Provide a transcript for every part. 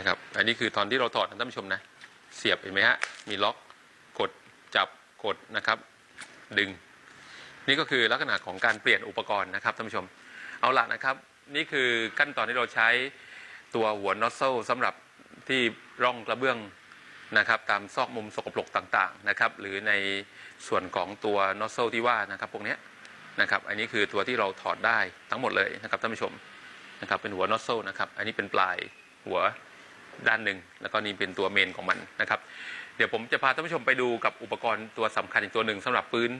นะครับ อันนี้คือตอนที่เราถอดนะท่านผู้ชมนะ เสียบเห็นไหมฮะ มีล็อก กด จับ กดนะครับ ดึง นี่ก็คือลักษณะของการเปลี่ยนอุปกรณ์นะครับท่านผู้ชม เอาละนะครับ นี่คือขั้นตอนที่เราใช้ตัวหัวนอ z โซสำหรับที่ร่องกระเบื้องนะครับ ตามซอกมุมสกปรกต่างๆนะครับ หรือในส่วนของตัวนอ z โซที่ว่านะครับพวกนี้นะครับ อันนี้คือตัวที่เราถอดได้ทั้งหมดเลยนะครับท่านผู้ชมนะครับ เป็นหัวนอ z โซนะครับ อันนี้เป็นปลายหัว ด้านหนึ่งแล้วก็นี่เป็นตัวเมนของมันนะครับ เดี๋ยวผมจะพาท่านผู้ชมไปดูกับอุปกรณ์ตัวสำคัญอีกตัวหนึ่งสำหรับพื้น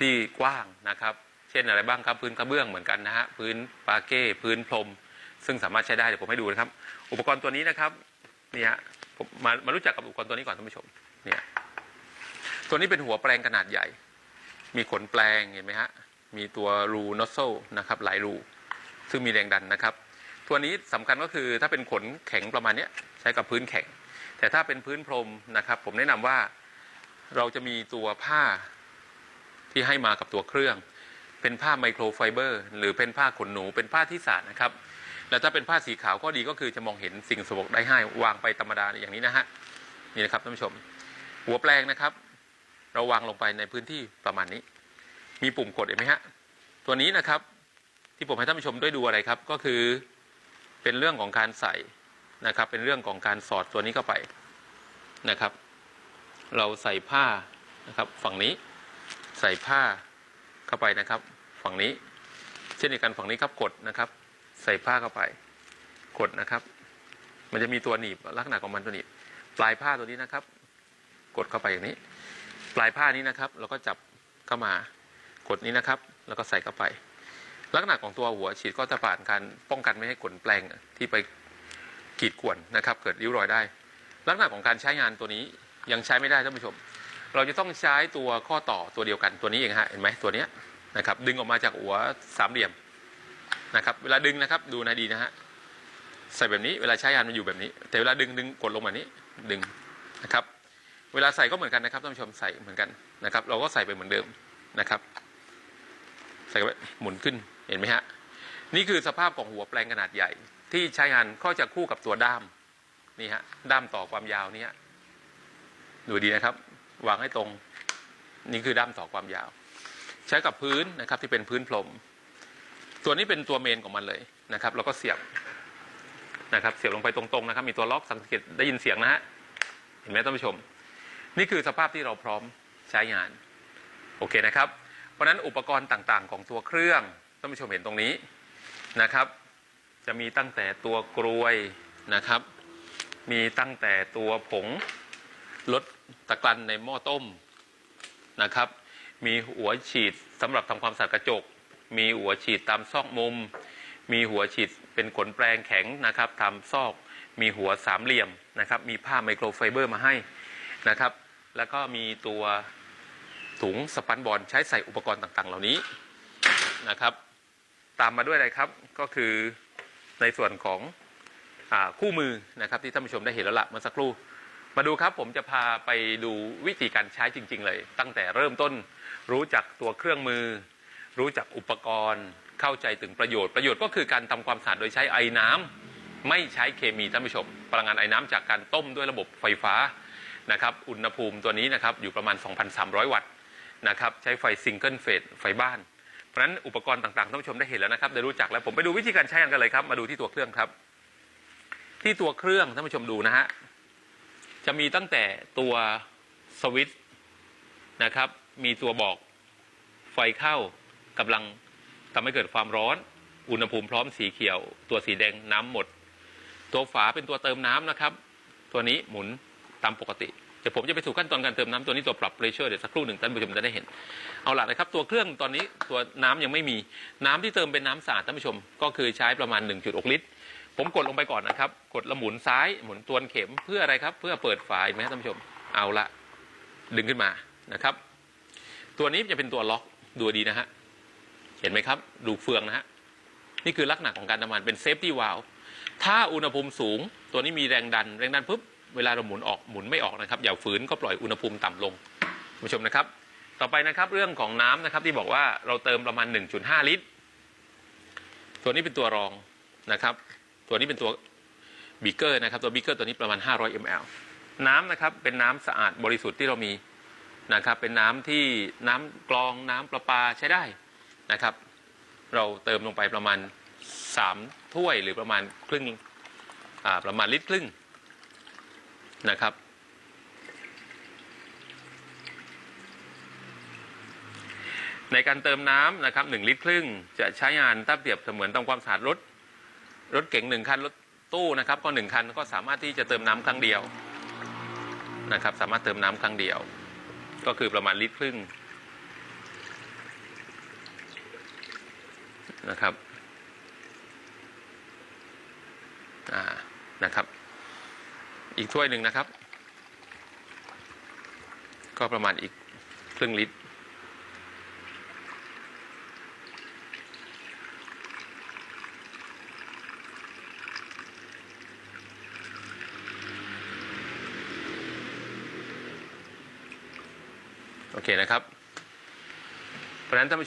ที่กว้างนะครับ เช่นอะไรบ้างครับพื้นกระเบื้องเหมือนกันนะฮะพื้นปาเก้พื้นพรม ซึ่งสามารถใช้ได้เดี๋ยวผมให้ดูนะครับ อุปกรณ์ตัวนี้นะครับเนี่ฮะผมมามารู้จักกับอุปกรณ์ตัวนี้ก่อนท่านผู้ชมเนี่ยตัวนี้เป็นหัวแปลงขนาดใหญ่ มีขนแปลงเห็นไหมฮะมีตัวรูนอสโซนะครับหลายรูซึ่งมีแรงดันนะครับ ตัวนี้สำคัญก็คือถ้าเป็นขนแข็งประมาณนี้ใช้กับพื้นแข็ง แต่ถ้าเป็นพื้นพรมนะครับ ผมแนะนำว่าเราจะมีตัวผ้าที่ให้มากับตัวเครื่อง เป็นผ้าไมโครไฟเบอร์ หรือเป็นผ้าขนหนูเป็นผ้าที่สะอาดนะครับ แล้วถ้าเป็นผ้าสีขาวก็ดีก็คือจะมองเห็นสิ่งสกปรกได้ให้วางไปธรรมดาอย่างนี้นะฮะนี่นะครับท่านผู้ชม หัวแปลงนะครับ เราวางลงไปในพื้นที่ประมาณนี้ มีปุ่มกดเห็นไหมฮะตัวนี้นะครับ ที่ผมให้ท่านผู้ชมด้วยดูอะไรครับ ก็คือ เป็นเรื่องของการใส่นะครับ เป็นเรื่องของการสอดตัวนี้เข้าไปนะครับ เราใส่ผ้านะครับ ฝั่งนี้ใส่ผ้าเข้าไปนะครับ ฝั่งนี้ เช่นเดียวกันฝั่งนี้ครับกดนะครับ ใส่ผ้าเข้าไป กดนะครับ มันจะมีตัวหนีบลักษณะของมันตัวหนีบปลายผ้าตัวนี้นะครับ กดเข้าไปอย่างนี้ ปลายผ้านี้นะครับ เราก็จับเข้ามากดนี้นะครับ แล้วก็ใส่เข้าไป ลักษณะของตัวหัวฉีดก็จะผ่านการป้องกันไม่ให้ขนแปลงที่ไปกีดข่วนนะครับ เกิดริ้วรอยได้ ลักษณะของการใช้งานตัวนี้ยังใช้ไม่ได้ท่านผู้ชม เราจะต้องใช้ตัวข้อต่อตัวเดียวกันตัวนี้เองฮะเห็นไหมตัวเนี้ยนะครับ ดึงออกมาจากหัวสามเหลี่ยมนะครับ เวลาดึงนะครับดูนะดีนะฮะใส่แบบนี้เวลาใช้งานมันอยู่แบบนี้ แต่เวลาดึงดึงกดลงแบบนี้ดึงนะครับ เวลาใส่ก็เหมือนกันนะครับท่านผู้ชมใส่เหมือนกันนะครับ เราก็ใส่ไปเหมือนเดิมนะครับ ใส่ไปหมุนขึ้น เห็นไหมฮะ นี่คือสภาพของหัวแปลงขนาดใหญ่ ที่ใช้งานก็จะคู่กับตัวด้าม นี่ฮะ ด้ามต่อความยาวนี่ฮะดูดีนะครับ วางให้ตรง นี่คือด้ามต่อความยาว ใช้กับพื้นนะครับที่เป็นพื้นพรม ตัวนี้เป็นตัวเมนของมันเลยนะครับ แล้วก็เสียบนะครับ เสียบลงไปตรงๆนะครับ มีตัวล็อกสังเกตได้ยินเสียงนะฮะ เห็นไหมท่านผู้ชม นี่คือสภาพที่เราพร้อมใช้งาน โอเคนะครับ เพราะนั้นอุปกรณ์ต่างๆ ของตัวเครื่อง ท่านผู้ชมเห็นตรงนี้นะครับ จะมีตั้งแต่ตัวกรวยนะครับ มีตั้งแต่ตัวผงลดตะกรันในหม้อต้มนะครับ มีหัวฉีดสำหรับทำความสะอาดกระจก มีหัวฉีดตามซอกมุม มีหัวฉีดเป็นขนแปลงแข็งนะครับทำซอก มีหัวสามเหลี่ยมนะครับ มีผ้าไมโครไฟเบอร์มาให้นะครับ แล้วก็มีตัวถุงสปันบอลใช้ใส่อุปกรณ์ต่างๆ เหล่านี้นะครับ ตามมาด้วยอะไรครับ ก็คือในส่วนของอคู่มือนะครับที่ท่านผู้ชมได้เห็นแล้วละเมื่อสักครู่ มาดูครับผมจะพาไปดูวิธีการใช้จริง ๆ เลย ตั้งแต่เริ่มต้น รู้จักตัวเครื่องมือ รู้จักอุปกรณ์ เข้าใจถึงประโยชน์ประโยชน์ก็คือการทำความสะอาดโดยใช้ไอ้น้ำไม่ใช้เคมีท่านผู้ชมพลังงานไอ้น้ำจากการต้มด้วยระบบไฟฟ้านะครับอุณหภูมิตัวนี้นะครับอยู่ประมาณ 2,300 วัตต์นะครับใช้ไฟซิงเกิลเฟสไฟบ้าน ราะฉะนั้นอุปกรณ์ต่างๆท่านผู้ชมได้เห็นแล้วนะครับได้รู้จักแล้วผมไปดูวิธีการใช้งานกันเลยครับ มาดูที่ตัวเครื่องครับ ที่ตัวเครื่องท่านผู้ชมดูนะฮะจะมีตั้งแต่ตัวสวิตช์นะครับ มีตัวบอกไฟเข้ากำลังทำให้เกิดความร้อน อุณหภูมิพร้อมสีเขียว ตัวสีแดงน้ำหมด ตัวฝาเป็นตัวเติมน้ำนะครับ ตัวนี้หมุนตามปกติ เดี๋ยวผมจะไปสู่ขั้นตอนการเติมน้ำตัวนี้ตัวปรับเพรสเชอร์เดี๋ยวสักครู่หนึ่งท่านผู้ชมจะได้เห็น เอาล่ะนะครับ ตัวเครื่องตอนนี้ตัวน้ำยังไม่มีน้ำที่เติมเป็นน้ำสะอาดท่านผู้ชม ก็คือใช้ประมาณ 1.6 ลิตร ผมกดลงไปก่อนนะครับ กดแล้วหมุนซ้ายหมุนตัวเข็มเพื่ออะไรครับ เพื่อเปิดฝาเห็นไหมท่านผู้ชม เอาละดึงขึ้นมานะครับ ตัวนี้จะเป็นตัวล็อกดูดีนะฮะเห็นไหมครับ ดูเฟืองนะฮะนี่คือลักษณะของการทำงานเป็นเซฟตี้วาลถ้าอุณหภูมิสูง ตัวนี้มีแรงดัน แรงดันปุ๊บ เวลาเราหมุนออกหมุนไม่ออกนะครับ อย่าฝืนก็ปล่อยอุณหภูมิต่ำลงท่านผู้ชมนะครับ ต่อไปนะครับเรื่องของน้ำนะครับที่บอกว่าเราเติมประมาณ 1.5 ลิตร ตัวนี้เป็นตัวรองนะครับ ตัวนี้เป็นตัวบีเกอร์นะครับตัวบีเกอร์ตัวนี้ประมาณ 500 ml น้ำนะครับเป็นน้ำสะอาดบริสุทธิ์ที่เรามีนะครับ เป็นน้ำที่น้ำกรองน้ำประปาใช้ได้นะครับ เราเติมลงไปประมาณ 3 ถ้วยหรือประมาณครึ่งประมาณลิตรครึ่ง นะครับ ในการเติมน้ำนะครับหนึ่งลิตรครึ่ง จะใช้งานถ้าเปรียบเสมือนทำความสะอาดรถ รถเก๋งหนึ่งคันรถตู้นะครับก็หนึ่งคันก็สามารถที่จะเติมน้ำครั้งเดียวนะครับ สามารถเติมน้ำครั้งเดียว ก็คือประมาณลิตรครึ่งนะครับอ่านะครับ อีกถ้วยหนึ่งนะครับ ก็ประมาณอีกครึ่งลิตร โอเคนะครับ เพราะนั้นท่านผู้ชม